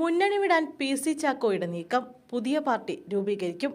മുന്നണി വിടാൻ P C ചാക്കോയുടെ നീക്കം. പുതിയ പാർട്ടി രൂപീകരിക്കും.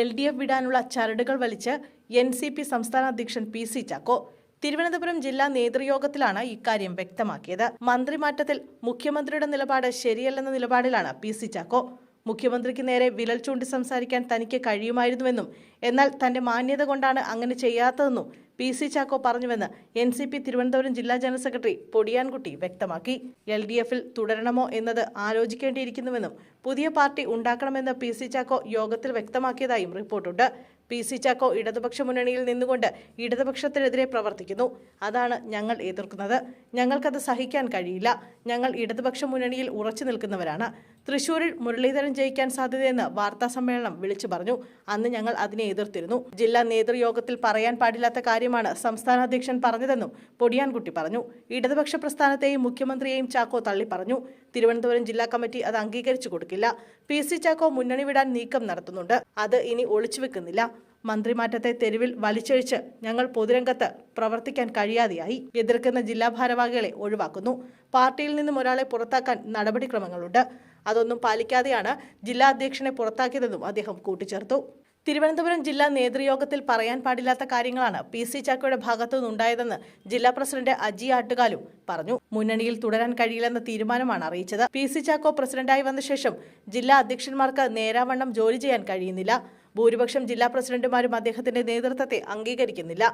എൽ ഡി എഫ് വിടാനുള്ള ചരടുകൾ വലിച്ച് എൻ സി പി സംസ്ഥാന അധ്യക്ഷൻ പി സി ചാക്കോ തിരുവനന്തപുരം ജില്ലാ നേതൃയോഗത്തിലാണ് ഇക്കാര്യം വ്യക്തമാക്കിയത്. മന്ത്രിമാറ്റത്തിൽ മുഖ്യമന്ത്രിയുടെ നിലപാട് ശരിയല്ലെന്ന നിലപാടിലാണ് പി സി ചാക്കോ. മുഖ്യമന്ത്രിക്ക് നേരെ വിരൽ ചൂണ്ടി സംസാരിക്കാൻ തനിക്ക് കഴിയുമായിരുന്നുവെന്നും എന്നാൽ തന്റെ മാന്യത കൊണ്ടാണ് അങ്ങനെ ചെയ്യാത്തതെന്നും പി സി ചാക്കോ പറഞ്ഞുവെന്ന് എൻ സി പി തിരുവനന്തപുരം ജില്ലാ ജനറൽ സെക്രട്ടറി പൊടിയാൻകുട്ടി വ്യക്തമാക്കി. എൽ ഡി എഫിൽ തുടരണമോ എന്നത് ആലോചിക്കേണ്ടിയിരിക്കുന്നുവെന്നും പുതിയ പാർട്ടി ഉണ്ടാക്കണമെന്ന് പി സി ചാക്കോ യോഗത്തിൽ വ്യക്തമാക്കിയതായും റിപ്പോർട്ടുണ്ട്. പി സി ചാക്കോ ഇടതുപക്ഷ മുന്നണിയിൽ നിന്നുകൊണ്ട് ഇടതുപക്ഷത്തിനെതിരെ പ്രവർത്തിക്കുന്നു. അതാണ് ഞങ്ങൾ എതിർക്കുന്നത്. ഞങ്ങൾക്കത് സഹിക്കാൻ കഴിയില്ല. ഞങ്ങൾ ഇടതുപക്ഷ മുന്നണിയിൽ ഉറച്ചു നിൽക്കുന്നവരാണ്. തൃശൂരിൽ മുരളീധരൻ ജയിക്കാൻ സാധ്യതയെന്ന് വാർത്താ സമ്മേളനം വിളിച്ചു പറഞ്ഞു. അന്ന് ഞങ്ങൾ അതിനെ എതിർത്തിരുന്നു. ജില്ലാ നേതൃയോഗത്തിൽ പറയാൻ പാടില്ലാത്ത കാര്യമാണ് സംസ്ഥാന അധ്യക്ഷൻ പറഞ്ഞതെന്നും പൊടിയാൻകുട്ടി പറഞ്ഞു. ഇടതുപക്ഷ പ്രസ്ഥാനത്തെയും മുഖ്യമന്ത്രിയെയും ചാക്കോ തള്ളി പറഞ്ഞു. തിരുവനന്തപുരം ജില്ലാ കമ്മിറ്റി അത് അംഗീകരിച്ചു കൊടുക്കില്ല. പി സി ചാക്കോ മുന്നണി വിടാൻ നീക്കം നടത്തുന്നുണ്ട്. അത് ഇനി ഒളിച്ചുവെക്കുന്നില്ല മന്ത്രിമാറ്റത്തെ തെരുവിൽ വലിച്ചഴിച്ച് ഞങ്ങൾ പൊതുരംഗത്ത് പ്രവർത്തിക്കാൻ കഴിയാതെയായി. എതിർക്കുന്ന ജില്ലാ ഭാരവാഹികളെ ഒഴിവാക്കുന്നു. പാർട്ടിയിൽ നിന്നും ഒരാളെ പുറത്താക്കാൻ നടപടിക്രമങ്ങളുണ്ട്. അതൊന്നും പാലിക്കാതെയാണ് ജില്ലാ അധ്യക്ഷനെ പുറത്താക്കിയതെന്നും അദ്ദേഹം കൂട്ടിച്ചേർത്തു. തിരുവനന്തപുരം ജില്ലാ നേതൃയോഗത്തിൽ പറയാൻ പാടില്ലാത്ത കാര്യങ്ങളാണ് പി സി ചാക്കോയുടെ ഭാഗത്തുനിന്നുണ്ടായതെന്ന് ജില്ലാ പ്രസിഡന്റ് അജി ആട്ടുകാലും പറഞ്ഞു. മുന്നണിയിൽ തുടരാൻ കഴിയില്ലെന്ന തീരുമാനമാണ് അറിയിച്ചത്. പി സി ചാക്കോ പ്രസിഡന്റായി വന്ന ശേഷം ജില്ലാ അധ്യക്ഷന്മാർക്ക് നേരാവണ്ണം ജോലി ചെയ്യാൻ കഴിയുന്നില്ല. ഭൂരിപക്ഷം ജില്ലാ പ്രസിഡന്റുമാരും അദ്ദേഹത്തിന്റെ നേതൃത്വത്തെ അംഗീകരിക്കുന്നില്ല.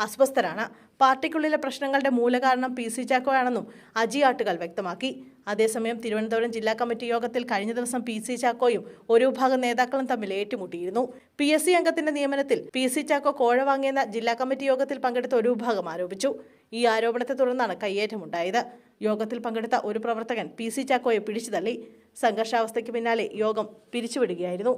അസ്വസ്ഥരാണ്. പാർട്ടിക്കുള്ളിലെ പ്രശ്നങ്ങളുടെ മൂലകാരണം പി സി ചാക്കോയാണെന്നും അജി ആട്ടുകാൽ വ്യക്തമാക്കി. അതേസമയം തിരുവനന്തപുരം ജില്ലാ കമ്മിറ്റി യോഗത്തിൽ കഴിഞ്ഞ ദിവസം പി സി ചാക്കോയും ഒരു വിഭാഗം നേതാക്കളും തമ്മിൽ ഏറ്റുമുട്ടിയിരുന്നു. പി എസ് സി അംഗത്തിന്റെ നിയമനത്തിൽ പി സി ചാക്കോ കോഴ വാങ്ങിയെന്ന ജില്ലാ കമ്മിറ്റി യോഗത്തിൽ പങ്കെടുത്ത ഒരു വിഭാഗം ആരോപിച്ചു. ഈ ആരോപണത്തെ തുടർന്നാണ് കയ്യേറ്റമുണ്ടായത്. യോഗത്തിൽ പങ്കെടുത്ത ഒരു പ്രവർത്തകൻ പി സി ചാക്കോയെ പിടിച്ചു തള്ളി. സംഘർഷാവസ്ഥയ്ക്ക് പിന്നാലെ യോഗം പിരിച്ചുവിടുകയായിരുന്നു.